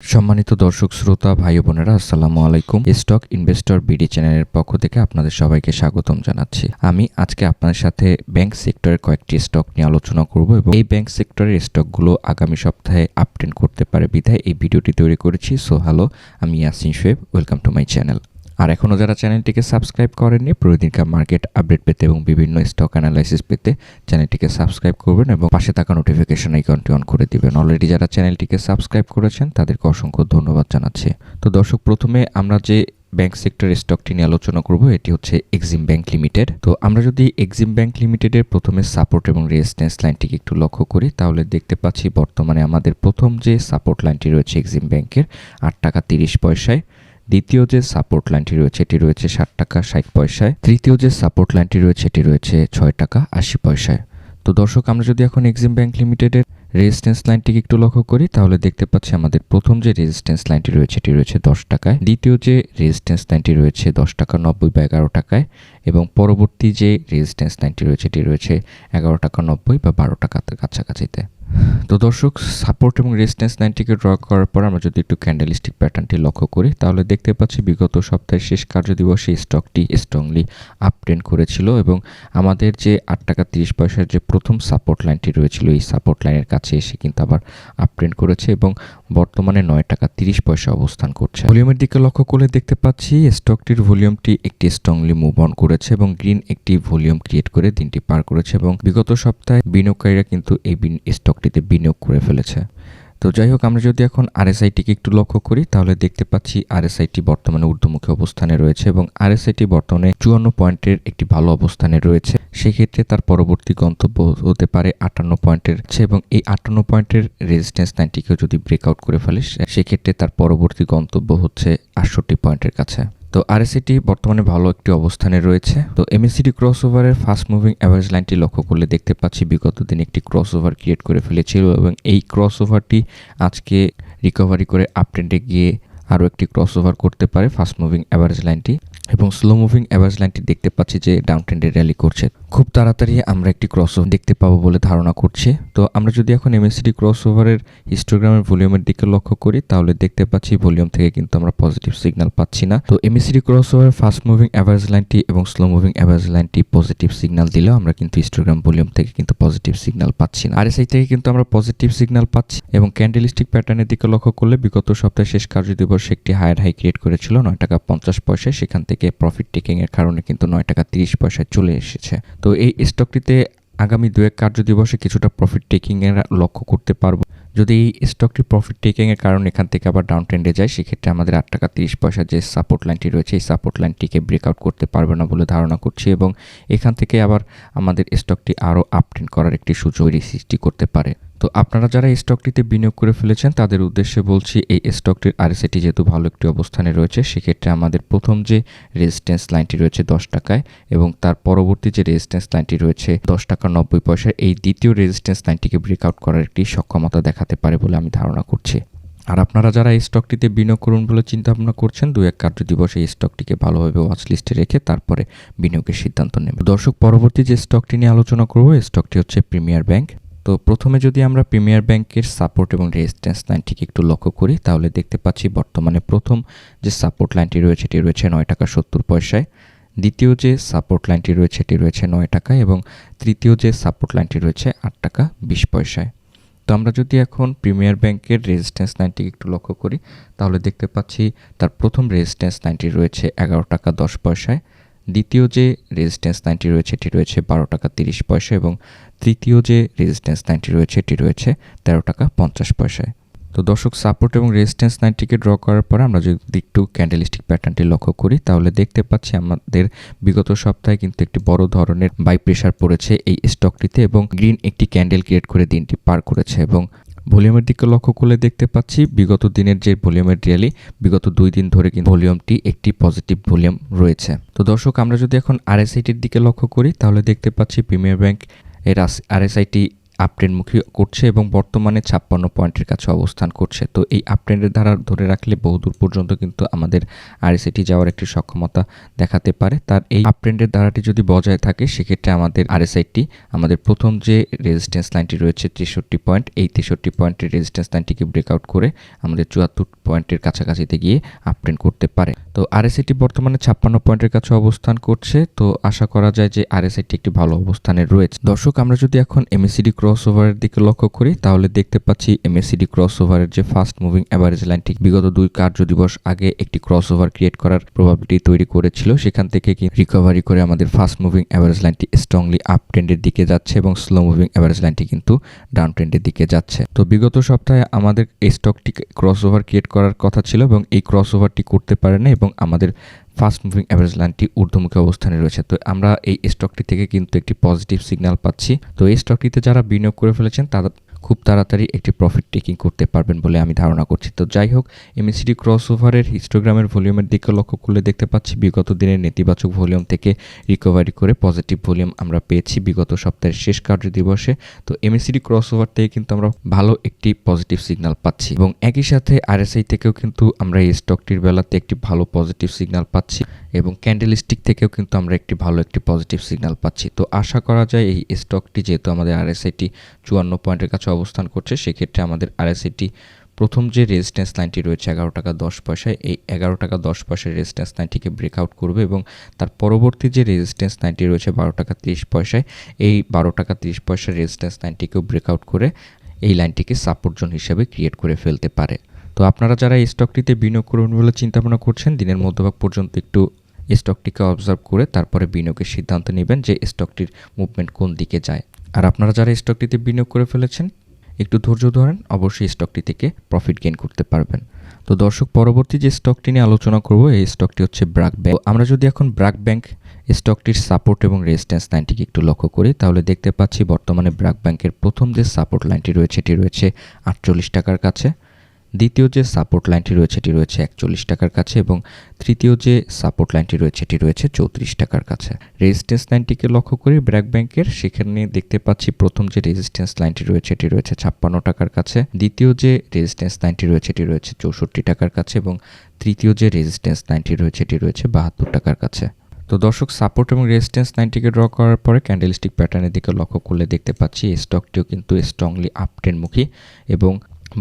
সম্মানিত দর্শক, শ্রোতা, ভাই বোনেরা, আসসালামু আলাইকুম। স্টক ইনভেস্টর বিডি চ্যানেলের পক্ষ থেকে আপনাদের সবাইকে স্বাগতম জানাচ্ছি। আমি আজকে আপনাদের সাথে ব্যাংক সেক্টরের কয়েকটি স্টক নিয়ে আলোচনা করব এবং এই ব্যাংক সেক্টরের স্টকগুলো আগামী সপ্তাহে আপডেট করতে পারে। বিধায় এই ভিডিওটি তৈরি করেছি। সো, হ্যালো, আমি Yasin Shoaib. Welcome to my channel. আর এখনও যারা চ্যানেলটিকে সাবস্ক্রাইব করেননি, প্রতিদিনকার মার্কেট আপডেট পেতে এবং বিভিন্ন স্টক অ্যানালাইসিস পেতে চ্যানেলটিকে সাবস্ক্রাইব করবেন এবং পাশে থাকা নোটিফিকেশন আইকনটি অন করে দিবেন। অলরেডি যারা চ্যানেলটিকে সাবস্ক্রাইব করেছেন, তাদেরকে অসংখ্য ধন্যবাদ জানাচ্ছি। তো দর্শক, প্রথমে আমরা যে ব্যাংক সেক্টর স্টকটি নিয়ে আলোচনা করব, এটি হচ্ছে এক্সিম ব্যাংক লিমিটেড তো আমরা যদি এক্সিম ব্যাংক লিমিটেডের প্রথমে সাপোর্ট এবং রেজিস্ট্যান্স লাইনটিকে একটু লক্ষ্য করি, তাহলে দেখতে পাচ্ছি বর্তমানে আমাদের প্রথম যে সাপোর্ট লাইনটি রয়েছে এক্সিম ব্যাংকের আট টাকা তিরিশ পয়সায়। দ্বিতীয় যে সাপোর্ট লাইনটি রয়েছে, এটি রয়েছে ষাট টাকা ষাট পয়সায়। তৃতীয় যে সাপোর্ট লাইনটি রয়েছে, এটি রয়েছে ছয় টাকা আশি পয়সায়। তো দর্শক, আমরা যদি এখন এক্সিম ব্যাংক লিমিটেডের রেজিস্ট্যান্স লাইনটিকে একটু লক্ষ্য করি, তাহলে দেখতে পাচ্ছি আমাদের প্রথম যে রেজিস্ট্যান্স লাইনটি রয়েছে, এটি রয়েছে দশ টাকায়। দ্বিতীয় যে রেজিস্ট্যান্স লাইনটি রয়েছে, দশ টাকা নব্বই বা এগারো টাকায়। এবং পরবর্তী যে রেজিস্ট্যান্স লাইনটি রয়েছে, এটি রয়েছে এগারো টাকা নব্বই বা বারো টাকার কাছাকাছিতে। তো দর্শক সাপোর্ট এবং রেজিস্ট্যান্স লাইনটিকে ড্র করার পর আমরা যদি একটু ক্যান্ডেলিস্টিক প্যাটার্নটি লক্ষ্য করি, তাহলে দেখতে পাচ্ছি বিগত সপ্তাহের শেষ কার্য দিবসে স্টকটি স্ট্রংলি আপ ট্রেন্ড করেছিল এবং আমাদের যে আট টাকা তিরিশ পয়সার যে প্রথম সাপোর্ট লাইনটি রয়েছিল, এই সাপোর্ট লাইনের কাছে এসে কিন্তু আবার আপ ট্রেন্ড করেছে এবং বর্তমানে নয় টাকা তিরিশ পয়সা অবস্থান করছে। ভলিউমের দিকে লক্ষ্য করলে দেখতে পাচ্ছি স্টকটির ভলিউমটি একটি স্ট্রংলি মুভ অন করেছে এবং গ্রিন একটি ভলিউম ক্রিয়েট করে দিনটি পার করেছে এবং বিগত সপ্তাহে বিনিয়োগকারীরা কিন্তু এই বিন- স্টকটিতে বিনিয়োগ করে ফেলেছে। তো যাই হোক, আমরা যদি এখন আরএসআইটিকে একটু লক্ষ্য করি, তাহলে দেখতে পাচ্ছি আরএসআইটি বর্তমানে ঊর্ধ্বমুখী অবস্থানে রয়েছে এবং আরএসআইটি বর্তমানে চুয়ান্ন পয়েন্টের একটি ভালো অবস্থানে রয়েছে। সেক্ষেত্রে তার পরবর্তী গন্তব্য হতে পারে আটান্ন পয়েন্টের এবং এই আটান্ন পয়েন্টের রেজিস্ট্যান্স লাইনটিকেও যদি ব্রেকআউট করে ফেলে সেক্ষেত্রে তার পরবর্তী গন্তব্য হচ্ছে আটষট্টি পয়েন্টের কাছে। তো আরএসিটি বর্তমানে ভালো একটি অবস্থানে রয়েছে। তো এমএসিডি ক্রস ওভারের ফাস্ট মুভিং অ্যাভারেজ লাইনটি লক্ষ্য করলে দেখতে পাচ্ছি বিগত দিন একটি ক্রস ওভার ক্রিয়েট করে ফেলেছিল এবং এই ক্রস ওভারটি আজকে রিকভারি করে আপট্রেন্ডে গিয়ে আরও একটি ক্রস ওভার করতে পারে ফাস্ট মুভিং অ্যাভারেজ লাইনটি এবং স্লো মুভিং অ্যাভারেজ লাইনটি দেখতে পাচ্ছি যে ডাউন ট্রেন্ডে র্যালি করছে। খুব তাড়াতাড়ি আমরা একটি ক্রস ওভার দেখতে পাবো বলে ধারণা করছি। তো আমরা যদি এখন এমএসিডি ক্রস ওভারের হিস্টোগ্রামের ভলিউমের দিকে লক্ষ্য করি, তাহলে দেখতে পাচ্ছি ভলিউম থেকে কিন্তু আমরা পজিটিভ সিগন্যাল পাচ্ছি না। তো MACD cross over fast moving average লাইনটি এবং স্লো মুভিং অ্যাভারেজ লাইনটি পজিটিভ সিগন্যাল দিলেও আমরা কিন্তু হিস্টোগ্রাম ভলিউম থেকে কিন্তু পজিটিভ সিগন্যাল পাচ্ছি না। আর আরএসআই থেকে কিন্তু আমরা পজিটিভ সিগন্যাল পাচ্ছি এবং ক্যান্ডেলিস্টিক প্যাটার্নের দিকে লক্ষ্য করলে বিগত সপ্তাহে শেষ কার্য দিবস একটি হায়ার হাই ক্রিয়েট করেছিল, নয় টাকা পঞ্চাশ পয়সায় সেখান থেকে প্রফিট টেকিং এর কারণে কিন্তু নয় টাকা তিরিশ পয়সায় চলে এসেছে। তো এই স্টকটিতে আগামী দু এক কার্য দিবসে কিছুটা প্রফিট টেকিংয়ের লক্ষ্য করতে পারব। যদি এই স্টকটি প্রফিট টেকিংয়ের কারণ এখান থেকে আবার ডাউন ট্রেন্ডে যায়, সেক্ষেত্রে আমাদের আট টাকা তিরিশ পয়সা যে সাপোর্ট লাইনটি রয়েছে, এই সাপোর্ট লাইনটিকে ব্রেকআউট করতে পারবে না বলে ধারণা করছি এবং এখান থেকে আবার আমাদের স্টকটি আরও আপ ট্রেন্ড করার একটি সুযোগ সৃষ্টি করতে পারে। তো আপনারা যারা এই স্টকটিতে বিনিয়োগ করে ফেলেছেন, তাদের উদ্দেশ্যে বলছি এই স্টকটির আরএসএটি যেহেতু ভালো একটি অবস্থানে রয়েছে, সেক্ষেত্রে আমাদের প্রথম যে রেজিস্ট্যান্স লাইনটি রয়েছে দশ টাকায় এবং তার পরবর্তী যে রেজিস্ট্যান্স লাইনটি রয়েছে দশ টাকা নব্বই পয়সায় এই দ্বিতীয় রেজিস্ট্যান্স লাইনটিকে ব্রেকআউট করার একটি সক্ষমতা দেখাতে পারে বলে আমি ধারণা করছি। আর আপনারা যারা এই স্টকটিতে বিনিয়োগ করুন বলে চিন্তা ভাবনা করছেন দু এক কার্য দিবসে এই স্টকটিকে ভালোভাবে ওয়াচ লিস্টে রেখে তারপরে বিনিয়োগের সিদ্ধান্ত নেবে দর্শক, পরবর্তী যে স্টকটি নিয়ে আলোচনা করব, এই স্টকটি হচ্ছে প্রিমিয়ার ব্যাংক তো প্রথমে যদি আমরা প্রিমিয়ার ব্যাংকের সাপোর্ট এবং রেজিস্ট্যান্স লাইনটিকে একটু লক্ষ্য করি, তাহলে দেখতে পাচ্ছি বর্তমানে প্রথম যে সাপোর্ট লাইনটি রয়েছে, এটি রয়েছে নয় টাকা সত্তর পয়সায়। দ্বিতীয় যে সাপোর্ট লাইনটি রয়েছে, এটি রয়েছে নয় টাকা এবং তৃতীয় যে সাপোর্ট লাইনটি রয়েছে, আট টাকা বিশ পয়সায়। তো আমরা যদি এখন প্রিমিয়ার ব্যাংকের রেজিস্ট্যান্স লাইনটিকে একটু লক্ষ্য করি, তাহলে দেখতে পাচ্ছি তার প্রথম রেজিস্ট্যান্স লাইনটি রয়েছে এগারো টাকা দশ পয়সায়। দ্বিতীয় যে রেজিস্ট্যান্স লাইনটি রয়েছে, এটি রয়েছে বারো টাকা তিরিশ পয়সা এবং তৃতীয় যে রেজিস্ট্যান্স লাইনটি রয়েছে, এটি রয়েছে তেরো টাকা পঞ্চাশ পয়সায়। তো দর্শক সাপোর্ট এবং রেজিস্ট্যান্স লাইনটিকে ড্র করার পরে আমরা যদি একটু ক্যান্ডেলিস্টিক প্যাটার্নটি লক্ষ্য করি, তাহলে দেখতে পাচ্ছি আমাদের বিগত সপ্তাহে কিন্তু একটি বড় ধরনের বাই প্রেশার পড়েছে এই স্টকটিতে এবং গ্রিন একটি ক্যান্ডেল ক্রিয়েট করে দিনটি পার করেছে এবং ভলিউমের দিকে লক্ষ্য করলে দেখতে পাচ্ছি বিগত দিনের যে ভলিউমের রিয়ালি বিগত দুই দিন ধরে কিন্তু ভলিউমটি একটি পজিটিভ ভলিউম রয়েছে। তো দর্শক, আমরা যদি এখন আরএসআইটির দিকে লক্ষ্য করি, তাহলে দেখতে পাচ্ছি প্রিমিয়ার ব্যাংক এর আরএসআইটি আপট্রেন্ডমুখী করছে এবং বর্তমানে ছাপ্পান্ন পয়েন্টের কাছে অবস্থান করছে। তো এই আপট্রেন্ডের ধারা ধরে রাখলে বহুদূর পর্যন্ত কিন্তু আমাদের আরএসআইটি যাওয়ার একটি সক্ষমতা দেখাতে পারে। তার এই আপট্রেন্ডের ধারাটি যদি বজায় থাকে, সেক্ষেত্রে আমাদের আরএসআইটি আমাদের প্রথম যে রেজিস্ট্যান্স লাইনটি রয়েছে তেষট্টি পয়েন্ট, এই তেষট্টি পয়েন্টের রেজিস্ট্যান্স লাইনটিকে ব্রেকআউট করে আমাদের চুয়াত্তর পয়েন্টের কাছাকাছিতে গিয়ে আপট্রেন্ড করতে পারে। তো আরএসআইটি বর্তমানে ছাপ্পান্ন পয়েন্টের কাছে অবস্থান করছে। তো আশা করা যায় যে আরএসআইটি একটি ভালো অবস্থানে রয়েছে। দর্শক, আমরা যদি এখন এমএসিডি ক্রস ওভারের দিকে লক্ষ্য করি, তাহলে দেখতে পাচ্ছি এমএসিডি ক্রস ওভারের যে ফাস্ট মুভিং অ্যাভারেজ লাইনটি বিগত দুই কার্য দিবস আগে একটি ক্রস ওভার ক্রিয়েট করার প্রবাবিলিটি তৈরি করেছিল। সেখান থেকে কি রিকভারি করে আমাদের ফাস্ট মুভিং অ্যাভারেজ লাইনটি স্ট্রংলি আপ ট্রেন্ডের দিকে যাচ্ছে এবং স্লো মুভিং অ্যাভারেজ লাইনটি কিন্তু ডাউন ট্রেন্ডের দিকে যাচ্ছে। তো বিগত সপ্তাহে আমাদের এই স্টকটি ক্রস ওভার ক্রিয়েট করার কথা ছিল এবং এই ক্রস ওভারটি করতে পারে না এবং আমাদের ফাস্ট মুভিং অ্যাভারেজ লাইনটি ঊর্ধ্বমুখী অবস্থানে রয়েছে। তো আমরা এই স্টকটি থেকে কিন্তু একটি পজিটিভ সিগন্যাল পাচ্ছি। তো এই স্টকটিতে যারা বিনিয়োগ করে ফেলেছেন তাদের খুব তাড়াতাড়ি একটি প্রফিট টেকিং করতে পারবেন বলে আমি ধারণা করছি। তো যাই হোক এমএসিডি ক্রস ওভারের হিস্টোগ্রামের ভলিউমের দিকে লক্ষ্য করলে দেখতে পাচ্ছি বিগত দিনের নেতিবাচক ভলিউম থেকে রিকভারি করে পজিটিভ ভলিউম আমরা পেয়েছি বিগত সপ্তাহের শেষ কার্য দিবসে তো এমএসিডি ক্রস ওভার থেকে কিন্তু আমরা ভালো একটি পজিটিভ সিগনাল পাচ্ছি এবং একই সাথে আরএসআই থেকেও কিন্তু আমরা এই স্টকটির বেলাতে একটি ভালো পজিটিভ সিগনাল পাচ্ছি। এবং ক্যান্ডেল স্টিক থেকেও কিন্তু আমরা একটি ভালো একটি পজিটিভ সিগন্যাল পাচ্ছি। তো আশা করা যায় এই স্টকটি যেহেতু আমাদের আরএসআইটি চুয়ান্ন পয়েন্টের কাছে অবস্থান করছে, সেক্ষেত্রে আমাদের আরএসআইটি প্রথম যে রেজিস্ট্যান্স লাইনটি রয়েছে এগারো টাকা দশ পয়সায়, এই এগারো টাকা দশ পয়সার রেজিস্ট্যান্স লাইনটিকে ব্রেকআউট করবে এবং তার পরবর্তী যে রেজিস্ট্যান্স লাইনটি রয়েছে বারো টাকা তিরিশ পয়সায়, এই বারো টাকা তিরিশ পয়সার রেজিস্ট্যান্স লাইনটিকেও ব্রেকআউট করে এই লাইনটিকে সাপোর্ট জোন হিসেবে ক্রিয়েট করে ফেলতে পারে। তো আপনারা যারা এই স্টকটিতে বিনিয়োগ করবেন বলে চিন্তাভাবনা করছেন, দিনের মধ্যভাগ পর্যন্ত একটু স্টকটিকে অবজার্ভ করে তারপরে বিনিয়োগের সিদ্ধান্ত নেবেন যে স্টকটির মুভমেন্ট কোন দিকে যায়। আর আপনারা যারা স্টকটিতে বিনিয়োগ করে ফেলেছেন, একটু ধৈর্য ধরেন, অবশ্যই স্টকটি থেকে প্রফিট গেইন করতে পারবেন। তো দর্শক, পরবর্তী যে স্টকটি নিয়ে আলোচনা করব, এই স্টকটি হচ্ছে ব্রাক ব্যাংক আমরা যদি এখন ব্রাক ব্যাংক স্টকটির সাপোর্ট এবং রেজিস্ট্যান্স লাইনটিকে একটু লক্ষ্য করি, তাহলে দেখতে পাচ্ছি বর্তমানে ব্রাক ব্যাংকের প্রথম যে সাপোর্ট লাইনটি রয়েছে, এটি রয়েছে আটচল্লিশ টাকার কাছে। দ্বিতীয় যে সাপোর্ট লাইনটি রয়েছে, এটি রয়েছে একচল্লিশ টাকার কাছে এবং তৃতীয় যে সাপোর্ট লাইনটি রয়েছে, এটি রয়েছে চৌত্রিশ টাকার কাছে। রেজিস্ট্যান্স লাইনটিকে লক্ষ্য করি ব্র্যাক ব্যাংকের সেখানে দেখতে পাচ্ছি প্রথম যে রেজিস্ট্যান্স লাইনটি রয়েছে, এটি রয়েছে ছাপ্পান্ন টাকার কাছে। দ্বিতীয় যে রেজিস্ট্যান্স লাইনটি রয়েছে, এটি রয়েছে চৌষট্টি টাকার কাছে এবং তৃতীয় যে রেজিস্ট্যান্স লাইনটি রয়েছে, এটি রয়েছে বাহাত্তর টাকার কাছে। তো দর্শক সাপোর্ট এবং রেজিস্ট্যান্স লাইনটিকে ড্র করার পরে ক্যান্ডেলস্টিক প্যাটার্নের দিকে লক্ষ্য করলে দেখতে পাচ্ছি স্টকটিও কিন্তু স্ট্রংলি আপট্রেন্ডমুখী এবং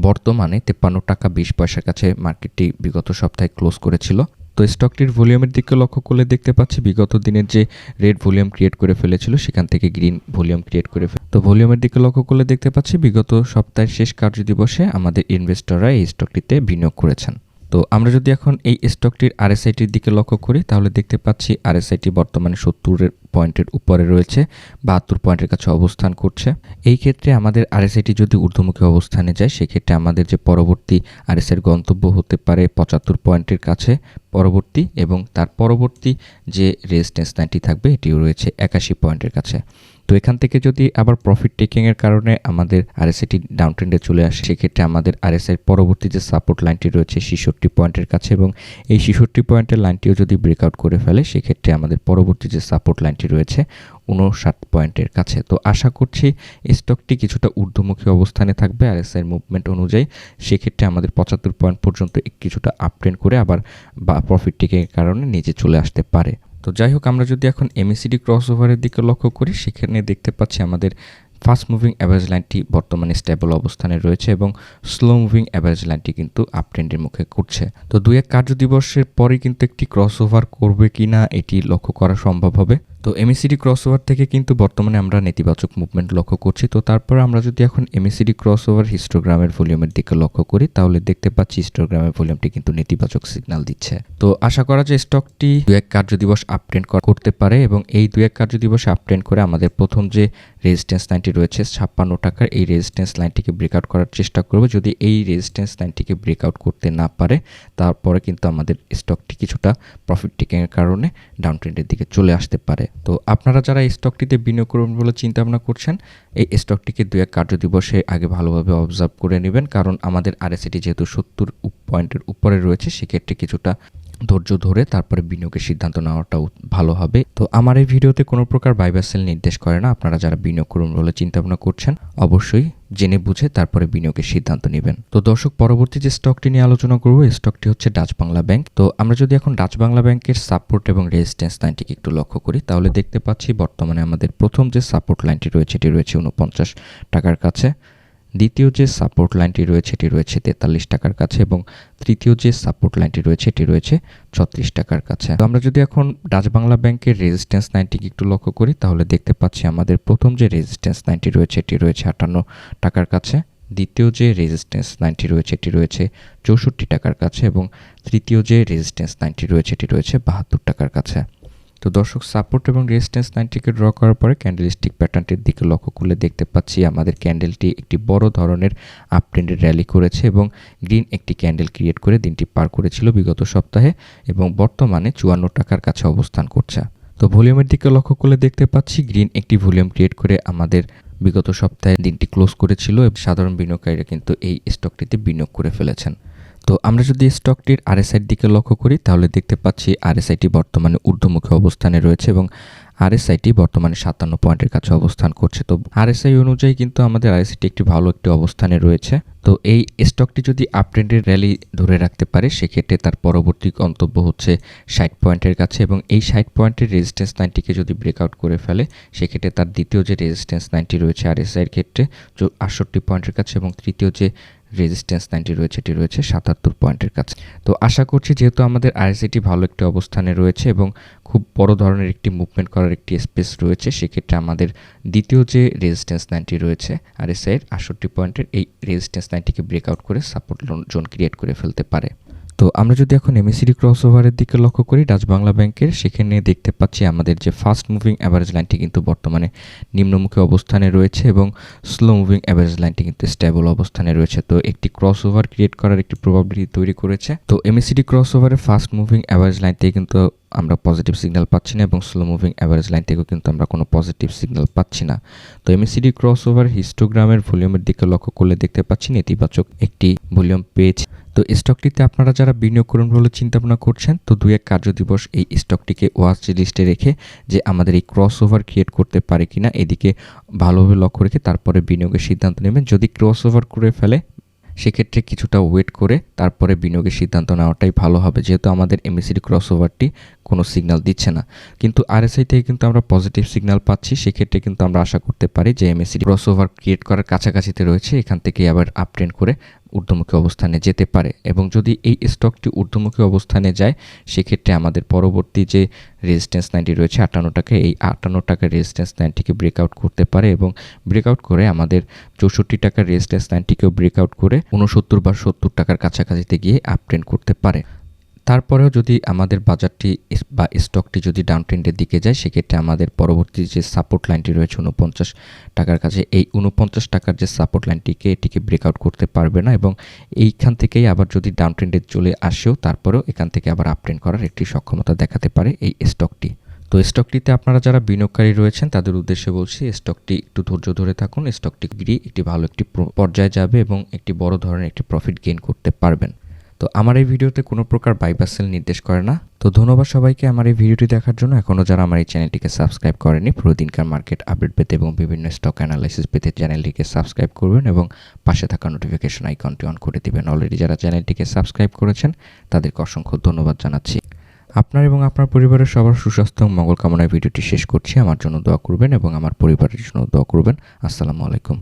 বর্তমানে তেপ্পান্ন টাকা বিশ পয়সার কাছে মার্কেটটি বিগত সপ্তাহে ক্লোজ করেছিল। তো স্টকটির ভলিউমের দিকে লক্ষ্য করলে দেখতে পাচ্ছি বিগত দিনের যে রেড ভলিউম ক্রিয়েট করে ফেলেছিল, সেখান থেকে গ্রিন ভলিউম ক্রিয়েট করে তো ভলিউমের দিকে লক্ষ্য করলে দেখতে পাচ্ছি বিগত সপ্তাহের শেষ কার্য দিবসে আমাদের ইনভেস্টররা এই স্টকটিতে বিনিয়োগ করেছেন। তো আমরা যদি এখন এই স্টকটির আরএসআইটির দিকে লক্ষ্য করি, তাহলে দেখতে পাচ্ছি আরএসআইটি বর্তমানে সত্তরের পয়েন্টের উপরে রয়েছে, বাহাত্তর পয়েন্টের কাছে অবস্থান করছে। এই ক্ষেত্রে আমাদের আরএসআইটি যদি ঊর্ধ্বমুখী অবস্থানে যায়, সেক্ষেত্রে আমাদের যে পরবর্তী আরএসআইয়ের গন্তব্য হতে পারে পঁচাত্তর পয়েন্টের কাছে পরবর্তী এবং তার পরবর্তী যে রেজিস্ট্যান্স লাইনটি থাকবে, এটিও রয়েছে একাশি পয়েন্টের কাছে। তো এখান থেকে যদি আবার প্রফিট টেকিংয়ের কারণে আমাদের আরএসআইটি ডাউন ট্রেন্ডে চলে আসে, সেক্ষেত্রে আমাদের আরএসআই পরবর্তী যে সাপোর্ট লাইনটি রয়েছে ছেষট্টি পয়েন্টের কাছে এবং এই ছেষট্টি পয়েন্টের লাইনটিও যদি ব্রেকআউট করে ফেলে, সেক্ষেত্রে আমাদের পরবর্তী যে সাপোর্ট লাইনটি রয়েছে উনষাট পয়েন্টের কাছে। তো আশা করছি স্টকটি কিছুটা ঊর্ধ্বমুখী অবস্থানে থাকবে আর এস মুভমেন্ট অনুযায়ী, সেক্ষেত্রে আমাদের পঁচাত্তর পয়েন্ট পর্যন্ত কিছুটা আপট্রেন্ড করে আবার বা প্রফিট টেকিংয়ের কারণে নিচে চলে আসতে পারে। তো যাই হোক আমরা যদি এখন এমএসিডি ক্রস ওভারের দিকে লক্ষ্য করি, সেখানে দেখতে পাচ্ছি আমাদের ফাস্ট মুভিং অ্যাভারেজ লাইনটি বর্তমানে স্টেবল অবস্থানে রয়েছে এবং স্লো মুভিং অ্যাভারেজ লাইনটি কিন্তু আপট্রেন্ডের মুখে করছে তো দু এক কার্য দিবসের পরে কিন্তু একটি ক্রস ওভার করবে কি না এটি লক্ষ্য করা সম্ভব হবে। তো এমএসিডি ক্রস ওভার থেকে কিন্তু বর্তমানে আমরা নেতিবাচক মুভমেন্ট লক্ষ্য করছি। তো তারপর আমরা যদি এখন এমএসিডি ক্রস ওভার হিস্টোগ্রামের ভলিউমের দিকে লক্ষ্য করি, তাহলে দেখতে পাচ্ছি হিস্টোগ্রামের ভলিউমটি কিন্তু নেতিবাচক সিগন্যাল দিচ্ছে। তো আশা করা যায় স্টকটি দু এক কার্য দিবস আপট্রেন্ড করতে পারে এবং এই দু এক কার্য দিবস আপট্রেন্ড করে আমাদের প্রথম যে রেজিস্ট্যান্স লাইনটি রয়েছে, ছাপ্পান্ন টাকার এই রেজিস্ট্যান্স লাইনটিকে ব্রেকআউট করার চেষ্টা করব। যদি এই রেজিস্ট্যান্স লাইনটিকে ব্রেকআউট করতে না পারে, তারপরে কিন্তু আমাদের স্টকটি কিছুটা প্রফিট টেকিংয়ের কারণে ডাউন ট্রেন্ডের দিকে চলে আসতে পারে। তো আপনারা যারা এই স্টকটিতে বিনিয়োগ করবেন বলে চিন্তা ভাবনা করছেন, এই স্টকটিকে দু এক কার্য দিবসে আগে ভালোভাবে অবজার্ভ করে নেবেন, কারণ আমাদের আরএসএটি যেহেতু সত্তর পয়েন্টের উপরে রয়েছে, সেক্ষেত্রে কিছুটা ধৈর্য ধরে তারপরে বিনিয়োগের সিদ্ধান্ত নেওয়াটাও ভালো হবে। তো আমার এই ভিডিওতে কোনো প্রকার বাইবার সেল নির্দেশ করে না। আপনারা যারা বিনিয়োগ করুন বলে চিন্তা ভাবনা করছেন, অবশ্যই জেনে বুঝে তারপরে বিনিয়োগের সিদ্ধান্ত নেবেন। তো দর্শক, পরবর্তী যে স্টকটি নিয়ে আলোচনা করব, এই স্টকটি হচ্ছে ডাচ বাংলা ব্যাংক। তো আমরা যদি এখন ডাচ বাংলা ব্যাংকের সাপোর্ট এবং রেজিস্ট্যান্স লাইনটিকে একটু লক্ষ্য করি, তাহলে দেখতে পাচ্ছি বর্তমানে আমাদের প্রথম যে সাপোর্ট লাইনটি রয়েছে, এটি রয়েছে উনপঞ্চাশ টাকার কাছে। দ্বিতীয় যে সাপোর্ট লাইনটি রয়েছে, এটি রয়েছে তেতাল্লিশ টাকার কাছে এবং তৃতীয় যে সাপোর্ট লাইনটি রয়েছে, এটি রয়েছে ছত্রিশ টাকার কাছে। তো আমরা যদি এখন ডাচ বাংলা ব্যাংকের রেজিস্ট্যান্স লাইনটিকে একটু লক্ষ্য করি, তাহলে দেখতে পাচ্ছি আমাদের প্রথম যে রেজিস্ট্যান্স লাইনটি রয়েছে, এটি রয়েছে আটান্ন টাকার কাছে। দ্বিতীয় যে রেজিস্ট্যান্স লাইনটি রয়েছে, এটি রয়েছে চৌষট্টি টাকার কাছে এবং তৃতীয় যে রেজিস্ট্যান্স লাইনটি রয়েছে, এটি রয়েছে বাহাত্তর টাকার কাছে। তো দর্শক সাপোর্ট এবং রেজিস্ট্যান্স লাইনটিকে ড্র করার পরে ক্যান্ডেলস্টিক প্যাটার্নটির দিকে লক্ষ্য করলে দেখতে পাচ্ছি আমাদের ক্যান্ডেলটি একটি বড় ধরনের আপ ট্রেন্ডের র্যালি করেছে এবং গ্রিন একটি ক্যান্ডেল ক্রিয়েট করে দিনটি পার করেছিল বিগত সপ্তাহে এবং বর্তমানে চুয়ান্ন টাকার কাছে অবস্থান করছে। তো ভলিউমের দিকে লক্ষ্য করলে দেখতে পাচ্ছি গ্রিন একটি ভলিউম ক্রিয়েট করে আমাদের বিগত সপ্তাহে দিনটি ক্লোজ করেছিল এবং সাধারণ বিনিয়োগকারীরা কিন্তু এই স্টকটিতে বিনিয়োগ করে ফেলেছেন। তো আমরা যদি স্টকটির আরএসআইর দিকে লক্ষ্য করি, তাহলে দেখতে পাচ্ছি আরএসআইটি বর্তমানে ঊর্ধ্বমুখী অবস্থানে রয়েছে এবং আরএসআইটি বর্তমানে সাতান্ন পয়েন্টের কাছে অবস্থান করছে। তো আরএসআই অনুযায়ী কিন্তু আমাদের আরএসআইটি একটি ভালো একটি অবস্থানে রয়েছে। তো এই স্টকটি যদি আপট্রেন্ডের র্যালি ধরে রাখতে পারে, সেক্ষেত্রে তার পরবর্তী গন্তব্য হচ্ছে ষাট পয়েন্টের কাছে এবং এই ষাট পয়েন্টের রেজিস্ট্যান্স নাইনটিকে যদি ব্রেকআউট করে ফেলে, সেক্ষেত্রে তার দ্বিতীয় যে রেজিস্ট্যান্স নাইনটি রয়েছে আরএসআইয়ের ক্ষেত্রে আটষট্টি পয়েন্টের কাছে এবং তৃতীয় যে রেজিস্ট্যান্স লাইনটি রয়েছে, এটি রয়েছে সাতাত্তর পয়েন্টের কাছে। তো আশা করছি যেহেতু আমাদের আইএসিটি ভালো একটি অবস্থানে রয়েছে এবং খুব বড় ধরনের একটি মুভমেন্ট করার একটি স্পেস রয়েছে, সেক্ষেত্রে আমাদের দ্বিতীয় যে রেজিস্ট্যান্স লাইনটি রয়েছে আর এস আটষট্টি পয়েন্টের এই রেজিস্ট্যান্স লাইনটিকে ব্রেকআউট করে সাপোর্ট জোন ক্রিয়েট করে ফেলতে পারে। তো আমরা যদি এখন এমএসিডি ক্রস ওভারের দিকে লক্ষ্য করি ডাচ বাংলা ব্যাংকের সেখানে দেখতে পাচ্ছি আমাদের যে ফাস্ট মুভিং অ্যাভারেজ লাইনটি কিন্তু বর্তমানে নিম্নমুখী অবস্থানে রয়েছে এবং স্লো মুভিং অ্যাভারেজ লাইনটি কিন্তু স্টেবল অবস্থানে রয়েছে। তো একটি ক্রস ওভার ক্রিয়েট করার একটি প্রবাবিলিটি তৈরি করেছে। তো এমএসিডি ক্রস ওভারের ফাস্ট মুভিং অ্যাভারেজ লাইন থেকে কিন্তু আমরা পজিটিভ সিগন্যাল পাচ্ছি না এবং স্লো মুভিং অ্যাভারেজ লাইন থেকেও কিন্তু আমরা কোনো পজিটিভ সিগন্যাল পাচ্ছি না। তো এমএসিডি ক্রস ওভার হিস্টোগ্রামের ভলিউমের দিকে লক্ষ্য করলে দেখতে পাচ্ছি নেতিবাচক একটি ভলিউম পেয়েছে। তো স্টকটিতে আপনারা যারা বিনিয়োগ করুন বলে চিন্তা ভাবনা করছেন, তো দু এক কার্য দিবস এই স্টকটিকে ওয়াচ লিস্টে রেখে যে আমাদের এই ক্রস ওভার ক্রিয়েট করতে পারে কিনা, এদিকে ভালোভাবে লক্ষ্য রেখে তারপরে বিনিয়োগের সিদ্ধান্ত নেবেন। যদি ক্রস ওভার করে ফেলে, সেক্ষেত্রে কিছুটা ওয়েট করে তারপরে বিনিয়োগের সিদ্ধান্ত নেওয়াটাই ভালো হবে। যেহেতু আমাদের এমএসিডি ক্রস ওভারটি কোনো সিগন্যাল দিচ্ছে না। কিন্তু আরএসআই থেকে কিন্তু আমরা পজিটিভ সিগন্যাল পাচ্ছি, সেক্ষেত্রে কিন্তু আমরা আশা করতে পারি যে এমএসিডি ক্রস ওভার ক্রিয়েট করার কাছাকাছিতে রয়েছে। এখান থেকে আবার আপট্রেন্ড করে ঊর্ধ্বমুখী অবস্থানে যেতে পারে এবং যদি এই স্টকটি ঊর্ধ্বমুখী অবস্থানে যায়, সেক্ষেত্রে আমাদের পরবর্তী যে রেজিস্ট্যান্স লাইনটি রয়েছে, আটান্ন টাকা, এই আটান্ন টাকার রেজিস্ট্যান্স লাইনটিকে ব্রেকআউট করতে পারে এবং ব্রেকআউট করে আমাদের চৌষট্টি টাকার রেজিস্ট্যান্স লাইনটিকেও ব্রেকআউট করে উনসত্তর বা সত্তর টাকার কাছাকাছিতে গিয়ে আপট্রেন্ড করতে পারে। তারপরেও যদি আমাদের বাজারটি বা স্টকটি যদি ডাউন ট্রেন্ডের দিকে যায়, সেক্ষেত্রে আমাদের পরবর্তী যে সাপোর্ট লাইনটি রয়েছে উনপঞ্চাশ টাকার কাছে, এই উনপঞ্চাশ টাকার যে সাপোর্ট লাইনটিকে এটিকে ব্রেকআউট করতে পারবে না এবং এইখান থেকেই আবার যদি ডাউন ট্রেন্ডে চলে আসেও, তারপরেও এখান থেকে আবার আপ ট্রেন্ড করার একটি সক্ষমতা দেখাতে পারে এই স্টকটি। তো স্টকটিতে আপনারা যারা বিনিয়োগকারী রয়েছেন, তাদের উদ্দেশ্যে বলছি, স্টকটি একটু ধৈর্য ধরে থাকুন, স্টকটি গিয়ে একটি ভালো একটি পর্যায়ে যাবে এবং একটি বড় ধরনের একটি প্রফিট গেইন করতে পারবেন। তো আমার এই ভিডিওতে কোনো প্রকার বাই বা সেল নির্দেশ করে না। তো ধন্যবাদ সবাইকে আমার এই ভিডিওটি দেখার জন্য। এখনও যারা আমার এই চ্যানেলটিকে সাবস্ক্রাইব করেনি প্রতিদিনকার মার্কেট আপডেট পেতে এবং বিভিন্ন স্টক অ্যানালাইসিস পেতে চ্যানেলটিকে সাবস্ক্রাইব করবেন এবং পাশে থাকা নোটিফিকেশন আইকনটি অন করে দিবেন। অলরেডি যারা চ্যানেলটিকে সাবস্ক্রাইব করেছেন, তাদেরকে অসংখ্য ধন্যবাদ জানাচ্ছি। আপনার এবং আপনার পরিবারের সবার সুস্বাস্থ্য এবং মঙ্গল কামনায় ভিডিওটি শেষ করছি। আমার জন্য দোয়া করবেন এবং আমার পরিবারের জন্য দোয়া করবেন। আসসালামু আলাইকুম।